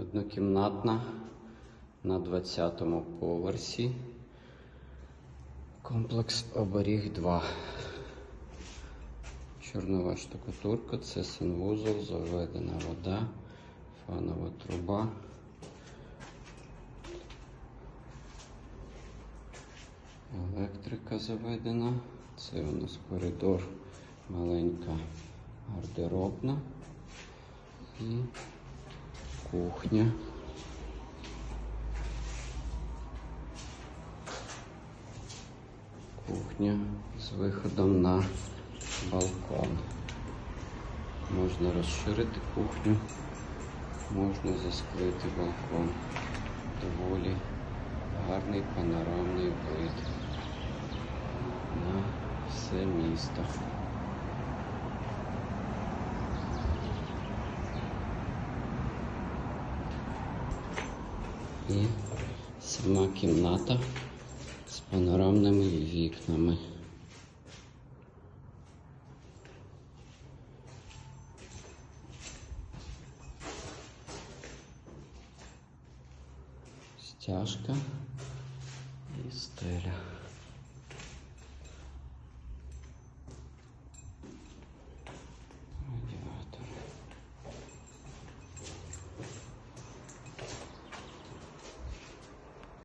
Однокімнатна на 20-му поверсі. Комплекс Оберіг 2. Чорнова штукатурка, це санвузол, заведена вода, фанова труба. Електрика заведена. Це у нас коридор, маленька гардеробна і кухня. Кухня з виходом на балкон. Можна розширити кухню, можна засклити балкон. Доволі гарний панорамний вид на все місто. І сама кімната з панорамними вікнами. Стяжка і стеля.